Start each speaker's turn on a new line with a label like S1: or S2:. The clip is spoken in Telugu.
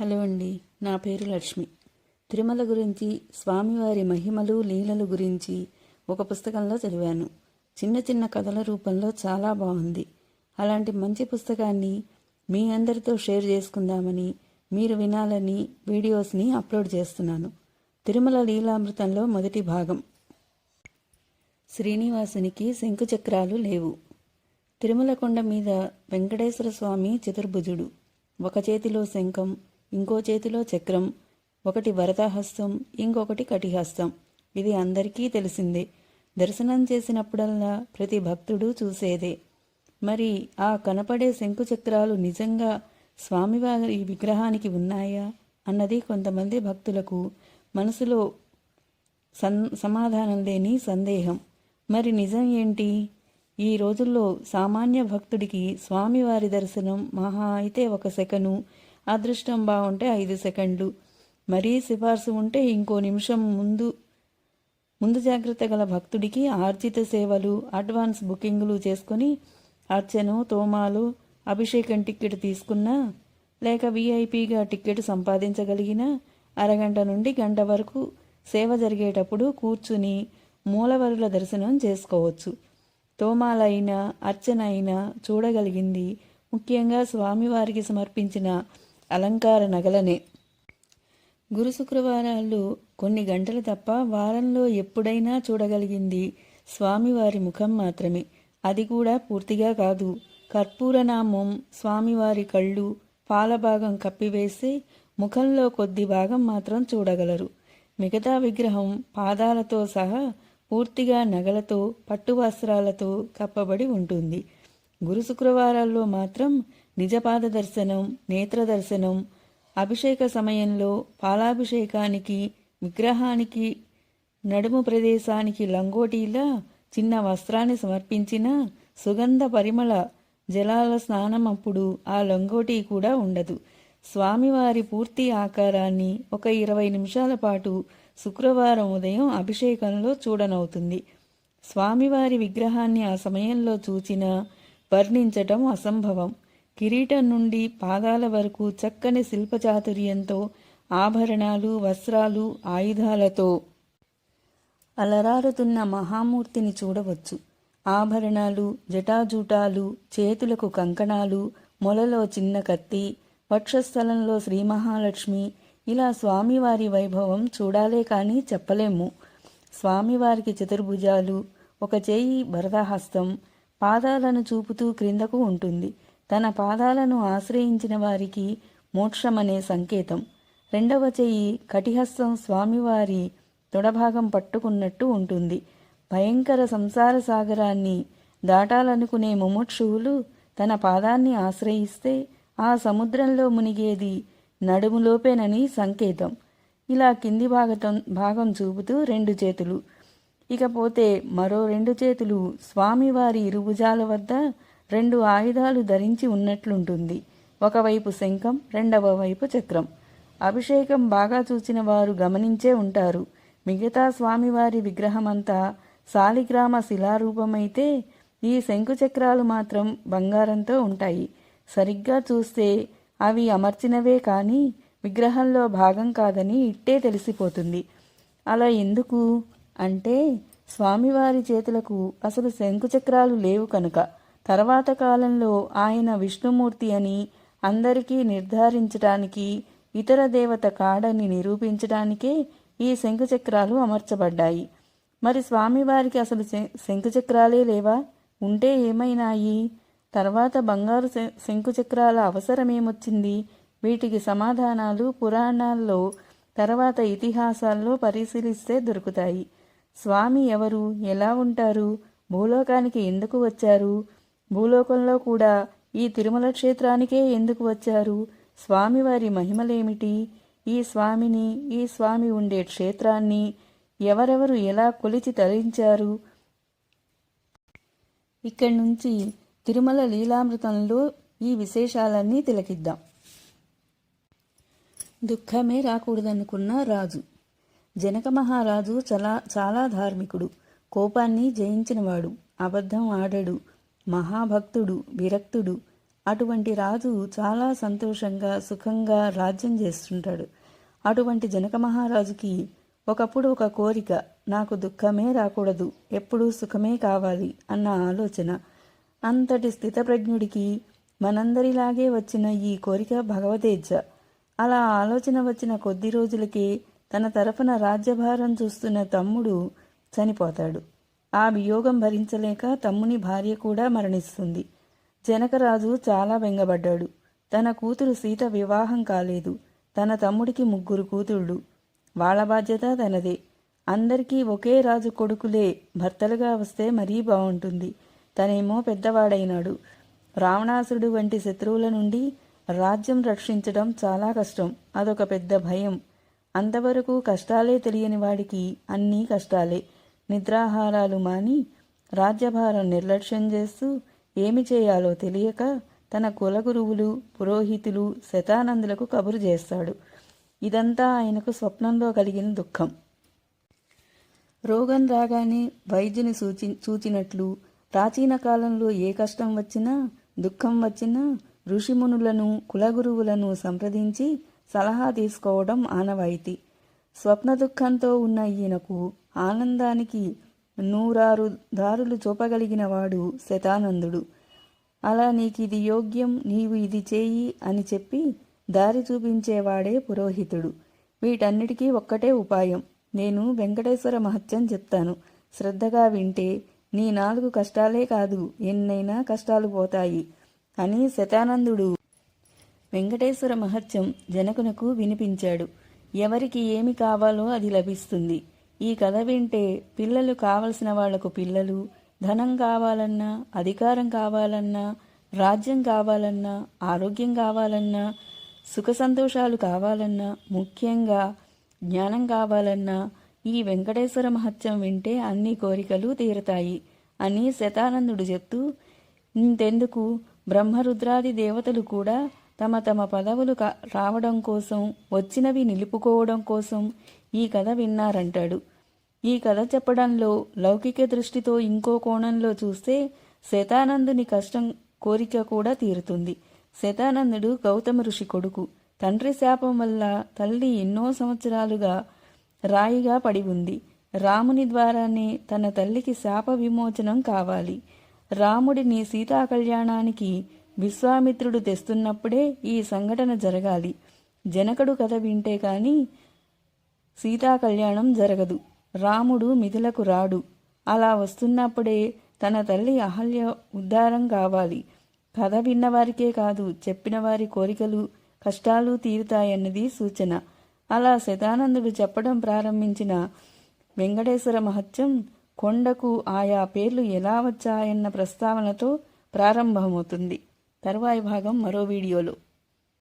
S1: హలో అండి నా పేరు లక్ష్మి. తిరుమల గురించి స్వామివారి మహిమలు లీలలు గురించి ఒక పుస్తకంలో చదివాను. చిన్న చిన్న కథల రూపంలో చాలా బాగుంది. అలాంటి మంచి పుస్తకాన్ని మీ అందరితో షేర్ చేసుకుందామని మీరు వినాలని వీడియోస్ని అప్లోడ్ చేస్తున్నాను. తిరుమల లీలామృతంలో మొదటి భాగం. శ్రీనివాసునికి శంకుచక్రాలు లేవు. తిరుమల కొండ మీద వెంకటేశ్వర స్వామి చతుర్భుజుడు. ఒక చేతిలో శంఖం ఇంకో చేతిలో చక్రం ఒకటి వరదహస్తం ఇంకొకటి కటిహస్తం. ఇది అందరికీ తెలిసిందే. దర్శనం చేసినప్పుడల్లా ప్రతి భక్తుడు చూసేదే. మరి ఆ కనపడే శంకు చక్రాలు నిజంగా స్వామివారి విగ్రహానికి ఉన్నాయా? అన్నది కొంతమంది భక్తులకు మనసులో సన్ సమాధానం లేని సందేహం. మరి నిజం ఏంటి? ఈ రోజుల్లో సామాన్య భక్తుడికి స్వామివారి దర్శనం మహా అయితే ఒక సెకను అదృష్టం బాగుంటే ఐదు సెకండ్లు. మరీ సిఫార్సు ఉంటే ఇంకో నిమిషం ముందు ముందు జాగ్రత్త గల భక్తుడికి ఆర్జిత సేవలు అడ్వాన్స్ బుకింగులు చేసుకొని అర్చను తోమాలు అభిషేకం టిక్కెట్ తీసుకున్నా లేక వీఐపీగా టికెట్ సంపాదించగలిగిన అరగంట నుండి గంట వరకు సేవ జరిగేటప్పుడు కూర్చుని మూలవరుల దర్శనం చేసుకోవచ్చు. తోమాలైనా అర్చన అయినా చూడగలిగింది. ముఖ్యంగా స్వామివారికి సమర్పించిన అలంకార నగలనే. గురు శుక్రవారాల్లో కొన్ని గంటలు తప్ప వారంలో ఎప్పుడైనా చూడగలిగింది స్వామివారి ముఖం మాత్రమే. అది కూడా పూర్తిగా కాదు. కర్పూరనామం స్వామివారి కళ్ళు పాలభాగం కప్పివేసి ముఖంలో కొద్ది భాగం మాత్రం చూడగలరు. మిగతా విగ్రహం పాదాలతో సహా పూర్తిగా నగలతో పట్టు వస్త్రాలతో కప్పబడి ఉంటుంది. గురు శుక్రవారాల్లో మాత్రం నిజపాద దర్శనం నేత్ర దర్శనం అభిషేక సమయంలో పాలాభిషేకానికి విగ్రహానికి నడుము ప్రదేశానికి లంగోటీలా చిన్న వస్త్రాన్ని సమర్పించిన సుగంధ పరిమళ జలాల స్నానం అప్పుడు ఆ లంగోటీ కూడా ఉండదు. స్వామివారి పూర్తి ఆకారాన్ని ఒక ఇరవై నిమిషాల పాటు శుక్రవారం ఉదయం అభిషేకంలో చూడనవుతుంది. స్వామివారి విగ్రహాన్ని ఆ సమయంలో చూచినా వర్ణించటం అసంభవం. కిరీటం నుండి పాదాల వరకు చక్కని శిల్పచాతుర్యంతో ఆభరణాలు వస్త్రాలు ఆయుధాలతో అలరారుతున్న మహామూర్తిని చూడవచ్చు. ఆభరణాలు జటాజూటాలు చేతులకు కంకణాలు మొలలో చిన్న కత్తి వక్షస్థలంలో శ్రీ మహాలక్ష్మి ఇలా స్వామివారి వైభవం చూడాలే కానీ చెప్పలేము. స్వామివారికి చతుర్భుజాలు ఒక చేయి భరతహస్తం పాదాలను చూపుతూ క్రిందకు ఉంటుంది. తన పాదాలను ఆశ్రయించిన వారికి మోక్షమనే సంకేతం. రెండవ చెయ్యి కటిహస్తం స్వామివారి తొడభాగం పట్టుకున్నట్టు ఉంటుంది. భయంకర సంసార సాగరాన్ని దాటాలనుకునే ముముక్షువులు తన పాదాన్ని ఆశ్రయిస్తే ఆ సముద్రంలో మునిగేది నడుములోపేనని సంకేతం. ఇలా కింది భాగం భాగం చూపుతూ రెండు చేతులు. ఇకపోతే మరో రెండు చేతులు స్వామివారి ఇరుభుజాల వద్ద రెండు ఆయుధాలు ధరించి ఉన్నట్లుంటుంది. ఒకవైపు శంఖం రెండవ వైపు చక్రం. అభిషేకం బాగా చూసిన వారు గమనించే ఉంటారు. మిగతా స్వామివారి విగ్రహమంతా శాలిగ్రామ శిలారూపమైతే ఈ శంకుచక్రాలు మాత్రం బంగారంతో ఉంటాయి. సరిగ్గా చూస్తే అవి అమర్చినవే కానీ విగ్రహంలో భాగం కాదని ఇట్టే తెలిసిపోతుంది. అలా ఎందుకు? అంటే స్వామివారి చేతులకు అసలు శంకుచక్రాలు లేవు కనుక. తర్వాత కాలంలో ఆయన విష్ణుమూర్తి అని అందరికీ నిర్ధారించడానికి ఇతర దేవత కాడని నిరూపించడానికే ఈ శంఖచక్రాలు అమర్చబడ్డాయి. మరి స్వామివారికి అసలు శంకుచక్రాలే లేవా? ఉంటే ఏమైనాయి? తర్వాత బంగారు శంకుచక్రాల అవసరమేమొచ్చింది? వీటికి సమాధానాలు పురాణాల్లో తర్వాత ఇతిహాసాల్లో పరిశీలిస్తే దొరుకుతాయి. స్వామి ఎవరు? ఎలా ఉంటారు? భూలోకానికి ఎందుకు వచ్చారు? భూలోకంలో కూడా ఈ తిరుమల క్షేత్రానికే ఎందుకు వచ్చారు? స్వామివారి మహిమలేమిటి? ఈ స్వామిని ఈ స్వామి ఉండే క్షేత్రాన్ని ఎవరెవరు ఎలా కొలిచి తరించారు ఇక్కడి నుంచి తిరుమల లీలామృతంలో ఈ విశేషాలన్నీ తిలకిద్దాం. దుఃఖమే రాకూడదనుకున్న రాజు. జనక మహారాజు చాలా చాలా ధార్మికుడు. కోపాన్ని జయించినవాడు. అబద్ధం ఆడడు. మహాభక్తుడు విరక్తుడు. అటువంటి రాజు చాలా సంతోషంగా సుఖంగా రాజ్యం చేస్తుంటాడు. అటువంటి జనక మహారాజుకి ఒకప్పుడు ఒక కోరిక నాకు దుఃఖమే రాకూడదు ఎప్పుడూ సుఖమే కావాలి అన్న ఆలోచన. అంతటి స్థితప్రజ్ఞుడికి మనందరిలాగే వచ్చిన ఈ కోరిక భగవదేచ్ఛ అలా ఆలోచన వచ్చిన కొద్ది రోజులకే తన తరఫున రాజ్యభారం చూస్తున్న తమ్ముడు చనిపోతాడు. ఆ వియోగం భరించలేక తమ్ముని భార్య కూడా మరణిస్తుంది. జనకరాజు చాలా బెంగపడ్డాడు. తన కూతురు సీత వివాహం కాలేదు. తన తమ్ముడికి ముగ్గురు కూతుళ్ళు. వాళ్ళ బాధ్యత తనదే. అందరికీ ఒకే రాజు కొడుకులే. భర్తలుగా వస్తే మరీ బాగుంటుంది తనేమో పెద్దవాడైనాడు. రావణాసురుడు వంటి శత్రువుల నుండి రాజ్యం రక్షించడం చాలా కష్టం. అదొక పెద్ద భయం. అంతవరకు కష్టాలే తెలియని వాడికి అన్నీ కష్టాలే. నిద్రాహారాలు మాని రాజ్యభారం నిర్లక్ష్యం చేస్తూ ఏమి చేయాలో తెలియక తన కులగురువులు పురోహితులు శతానందులకు కబురు చేస్తాడు. ఇదంతా ఆయనకు స్వప్నంలో కలిగిన దుఃఖం. రోగం రాగానే వైద్యుని సూచి సూచినట్లు ప్రాచీన కాలంలో ఏ కష్టం వచ్చినా దుఃఖం వచ్చినా ఋషిమునులను కులగురువులను సంప్రదించి సలహా తీసుకోవడం ఆనవాయితీ. స్వప్న దుఃఖంతో ఉన్న ఈయనకు ఆనందానికి నూరారు దారులు చూపగలిగిన వాడు శతానందుడు. అలా నీకిది యోగ్యం నీవు ఇది చేయి అని చెప్పి దారి చూపించేవాడే పురోహితుడు. వీటన్నిటికీ ఒక్కటే ఉపాయం. నేను వెంకటేశ్వర మహత్యం చెప్తాను. శ్రద్ధగా వింటే నీ నాలుగు కష్టాలే కాదు ఎన్నైనా కష్టాలు పోతాయి అని శతానందుడు వెంకటేశ్వర మహత్యం జనకునకు వినిపించాడు. ఎవరికి ఏమి కావాలో అది లభిస్తుంది. ఈ కథ వింటే పిల్లలు కావలసిన వాళ్ళకు పిల్లలు ధనం కావాలన్నా అధికారం కావాలన్నా రాజ్యం కావాలన్నా ఆరోగ్యం కావాలన్నా సుఖ సంతోషాలు కావాలన్నా ముఖ్యంగా జ్ఞానం కావాలన్నా ఈ వెంకటేశ్వర మహత్యం వింటే అన్ని కోరికలు తీరతాయి అని శతానందుడు చెప్తూ ఇంతెందుకు? బ్రహ్మరుద్రాది దేవతలు కూడా తమ తమ పదవులు రావడం కోసం వచ్చినవి నిలుపుకోవడం కోసం ఈ కథ విన్నారంటాడు. ఈ కథ చెప్పడంలో లౌకిక దృష్టితో ఇంకో కోణంలో చూస్తే శతానందుని కష్టం కోరిక కూడా తీరుతుంది. శతానందుడు గౌతమ ఋషి కొడుకు. తండ్రి శాపం వల్ల తల్లి ఎన్నో సంవత్సరాలుగా రాయిగా పడి ఉంది. రాముని ద్వారానే తన తల్లికి శాప విమోచనం కావాలి. రాముడిని సీతా కళ్యాణానికి విశ్వామిత్రుడు తెస్తున్నప్పుడే ఈ సంఘటన జరగాలి. జనకుడు కథ వింటే కాని సీతా కళ్యాణం జరగదు. రాముడు మిథులకు రాడు. అలా వస్తున్నప్పుడే తన తల్లి అహల్య ఉద్ధారం కావాలి. కథ విన్నవారికే కాదు చెప్పిన వారి కోరికలు కష్టాలు తీరుతాయన్నది సూచన. అలా శతానందుడు చెప్పడం ప్రారంభించిన వెంకటేశ్వర మహత్యం కొండకు ఆయా పేర్లు ఎలా వచ్చాయన్న ప్రస్తావనతో ప్రారంభమవుతుంది. తరువాయి భాగం మరో వీడియోలో.